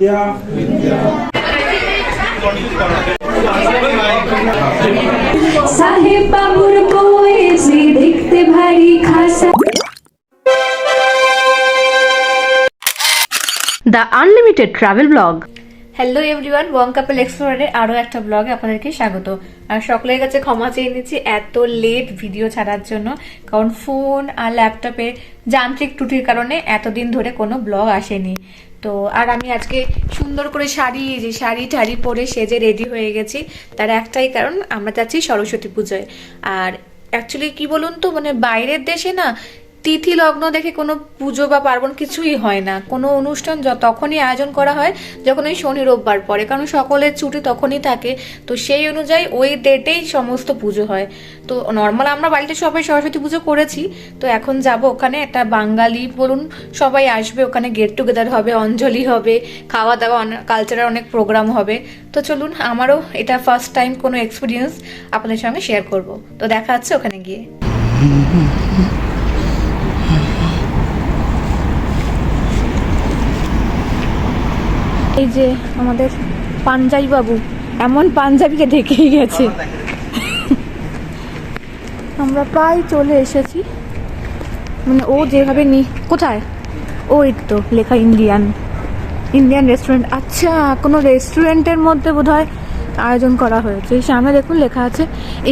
Vidya the unlimited travel blog hello everyone one couple এক্সপ্লোরারের আরও একটা ব্লগে আপনাদেরকে স্বাগত। আর সকলের কাছে ক্ষমা চেয়ে নিচ্ছি এত লেট ভিডিও ছাড়ার জন্য, কারণ ফোন আর ল্যাপটপের যান্ত্রিক ত্রুটির কারণে এতদিন ধরে কোনো ব্লগ আসেনি। তো আর আমি আজকে সুন্দর করে শাড়ি যে শাড়ি টাড়ি পরে সেজে রেডি হয়ে গেছি। তার একটাই কারণ, আমরা যাচ্ছি সরস্বতী পুজোয়। আর অ্যাকচুয়ালি কি বলুন তো মানে বাইরের দেশে না তিথি লগ্ন দেখে কোনো পুজো বা পার্বণ কিছুই হয় না। কোনো অনুষ্ঠান তখনই আয়োজন করা হয় যখন ওই শনি রোববার পরে কারণ সকলের ছুটি তখনই থাকে। তো সেই অনুযায়ী ওই ডেটেই সমস্ত পুজো হয়। তো নর্মাল আমরা বাড়িতে সবাই সরস্বতী পুজো করেছি। তো এখন যাব ওখানে একটা বাঙালি বলুন, সবাই আসবে, ওখানে গেট টুগেদার হবে, অঞ্জলি হবে খাওয়া দাওয়া অনেক কালচারাল অনেক প্রোগ্রাম হবে। তো চলুন, আমারও এটা ফার্স্ট টাইম কোনো এক্সপিরিয়েন্স আপনাদের সঙ্গে শেয়ার করব। তো দেখা হচ্ছে ওখানে গিয়ে। এই যে আমাদের পাঞ্জাবি বাবু, এমন পাঞ্জাবিকে ঢেকেই গেছে। আমরা প্রায় চলে এসেছি। মানে ও যেভাবে নি কোথায়? ওই তো লেখা ইন্ডিয়ান ইন্ডিয়ান রেস্টুরেন্ট আচ্ছা কোনো রেস্টুরেন্টের মধ্যে বোধহয় আয়োজন করা হয়েছে। সামনে দেখুন লেখা আছে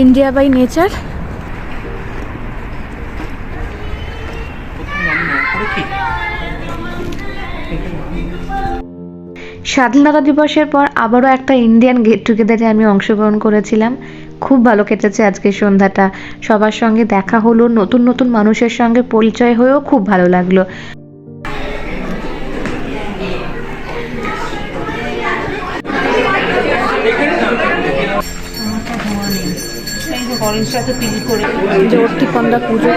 ইন্ডিয়া বাই নেচার স্বাধীনতা দিবসের পর আবারও একটা ইন্ডিয়ান গেট টুগেদারে আমি অংশগ্রহণ করেছিলাম। খুব ভালো কেটেছে আজকের সন্ধ্যাটা। সবার সঙ্গে দেখা হলো, নতুন নতুন মানুষের সঙ্গে পরিচয় হয়েও খুব ভালো লাগল। করছে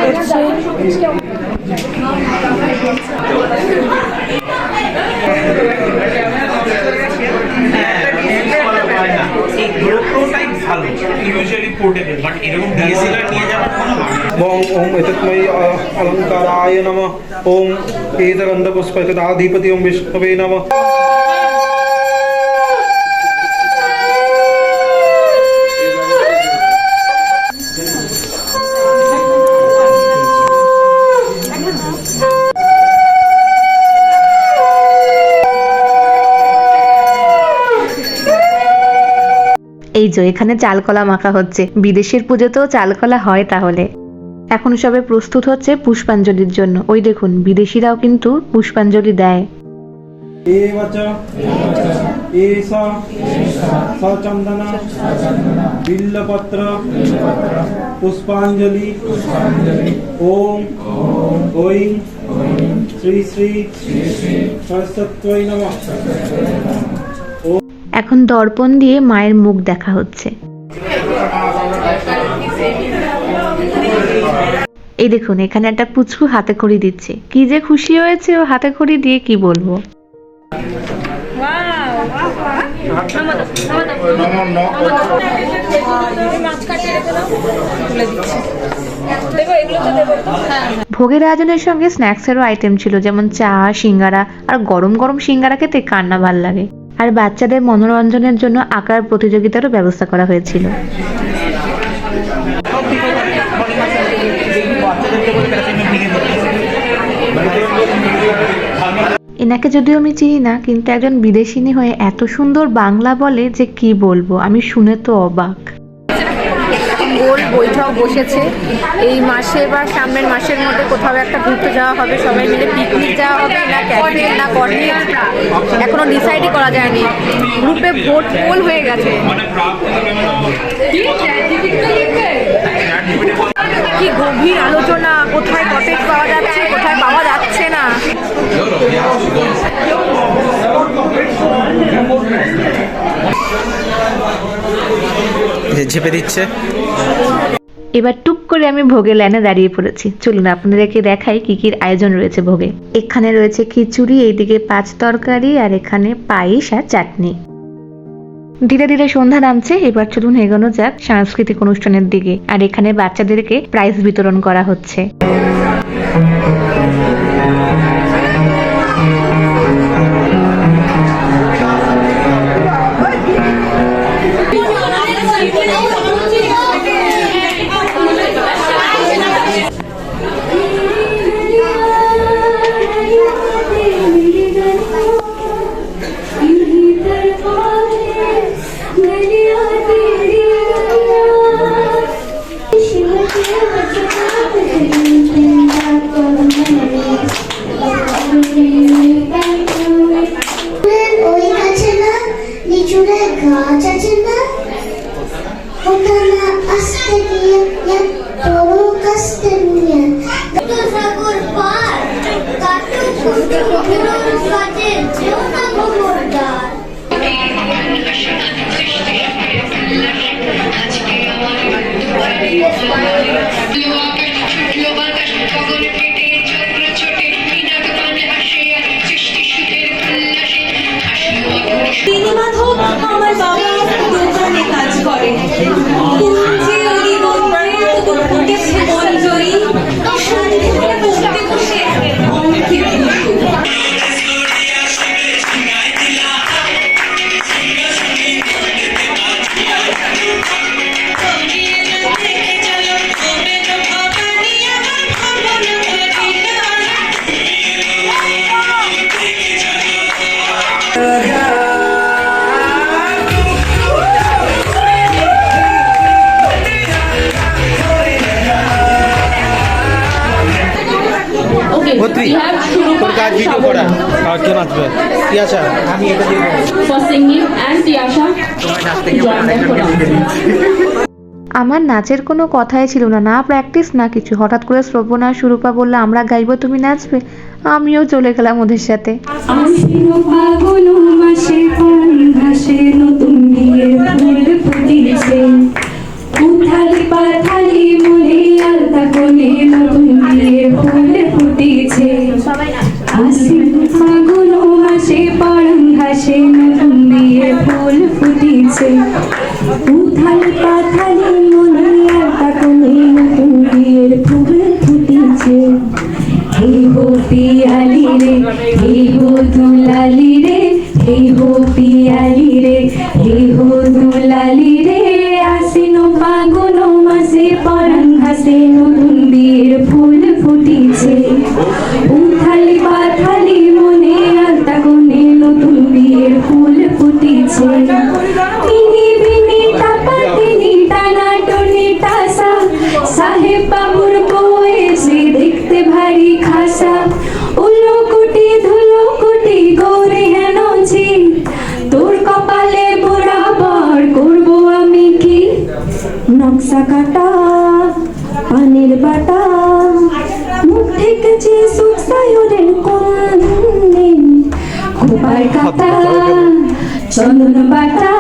এই গ্রোপ্রোটাই ভালো ইউজুয়ালি পোর্টেবল বাট এরকম ডিএসএলআর নিয়ে যাওয়ার কোনো মানে ওম ওম এতৎময়ী অলঙ্কারায় নম। ওম এদগন্ধপুষ্প ওম বিষ্ণবে নম। যে এখানে চালকলা মাখা হচ্ছে বিদেশের পুজোতেও চালকলা হয় তাহলে এখন সবে প্রস্তুত হচ্ছে পুষ্পাঞ্জলির জন্য ওই দেখুন বিদেশিরাও কিন্তু পুষ্পাঞ্জলি দেয় एव च एष सचन्दन बिल्लपत्र पुष्पाञ्जलि ॐ ऐं श्री श्री सरस्वत्यै नमः এখন দর্পণ দিয়ে মায়ের মুখ দেখা হচ্ছে। এই দেখুন, এখানে একটা পুচকু হাতে খড়ি দিচ্ছে। কি যে খুশি হয়েছে ও হাতে খড়ি দিয়ে কি বলব? ভোগের আয়োজনের সঙ্গে স্ন্যাক্সেরও আইটেম ছিল, যেমন চা, সিঙ্গারা, আর গরম গরম সিঙ্গারা খেতে কান্না ভালো লাগে। আর বাচ্চাদের মনোরঞ্জনের জন্য আঁকার প্রতিযোগিতারও ব্যবস্থা করা হয়েছিল। এনাকে যদিও আমি চিনি না, কিন্তু একজন বিদেশিনী হয়ে এত সুন্দর বাংলা বলে যে কি বলব, আমি শুনে তো অবাক। গোল বৈঠক বসেছে। এই মাসে বা সামনের মাসের মধ্যে কোথাও একটা ঘুরতে যাওয়া হবে সবাই মিলে পিকনিক যাওয়া হবে না ক্যাফে না কর্নি এখনও ডিসাইডই করা যায়নি। গ্রুপে ভোট পোল হয়ে গেছে। কি? গভীর আলোচনা কোথায় কটেজ পাওয়া যাচ্ছে কোথায় পাওয়া যাচ্ছে না? যে ঝেপে দিচ্ছে। এবার টুক করে আমি ভোগে লাইনে দাঁড়িয়ে পড়েছি। চলুন আপনাদেরকে দেখাই কি কি আয়োজন রয়েছে ভোগে। এখানে রয়েছে খিচুড়ি, এইদিকে পাঁচ তরকারি আর এখানে পায়েস আর চাটনি। ধীরে ধীরে সন্ধ্যা নামছে, এবার চলুন এগোনো যাক সাংস্কৃতিক অনুষ্ঠানের দিকে। আর এখানে বাচ্চাদেরকে প্রাইজ বিতরণ করা হচ্ছে। তোর কাজ ভিডিও করা আর কে নাচবে আমি এটা Tiasha join them আমার নাচের কোনো কথাই ছিল না না প্র্যাকটিস না কিছু। হঠাৎ করে শ্রবণা সুরূপা বলল, আমরা গাইবো, তুমি নাচবে? আমিও চলে গেলাম ওদের সাথে। ফাগুন মাসে পরম ঘাসে, নতুন ফুল ফুটিছে। উথাল পাথালি মনে বিয়ের ফুল ফুটিছে। হে হো পিয়ালি রে, হে হো দুলালি রে, হে ফাগুন মাসে পরাণ ঘাসে, নতুন ফুল ফুটিছে। নকশা কাটা পানির বাটা। মুখ থেকে যে সুখ সায়রের কন্যে খোপার কাটা। 什么都能摆摊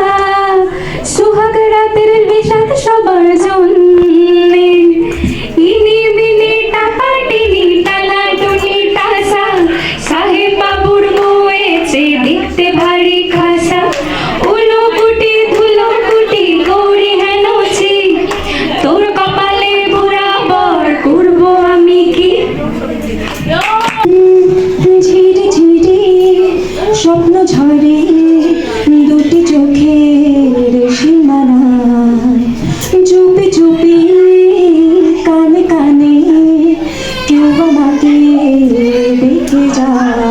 Ooh.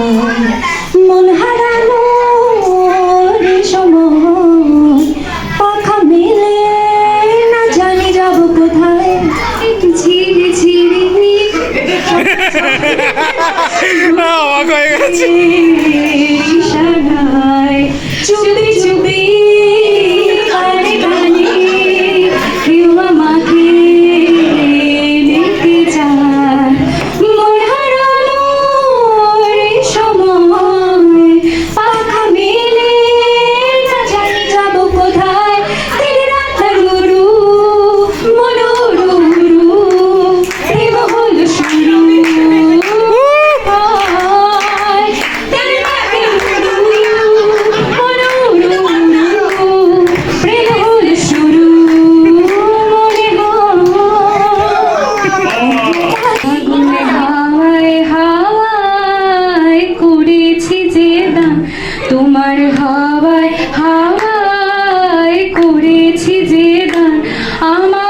好了吗？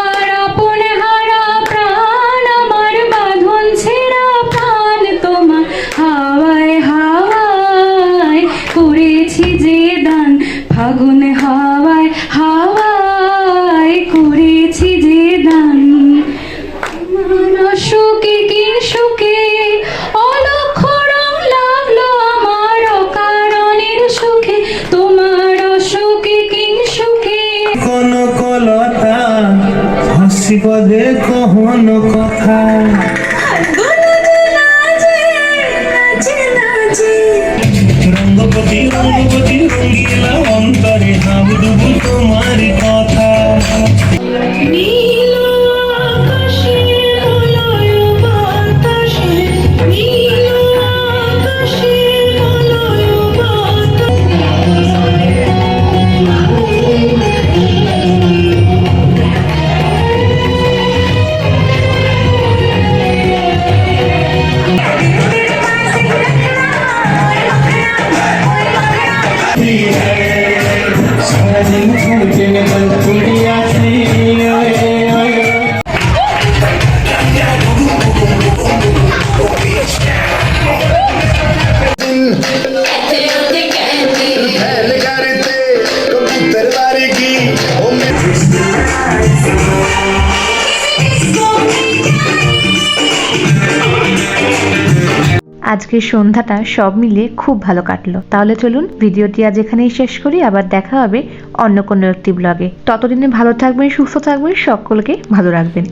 no আজকের সন্ধ্যাটা সব মিলে খুব ভালো কাটলো। তাহলে চলুন ভিডিওটি আজ এখানেই শেষ করি, আবার দেখা হবে অন্য কোনো একটি ব্লগে ততদিনে ভালো থাকবেন, সুস্থ থাকবেন, সকলকে ভালো রাখবেন।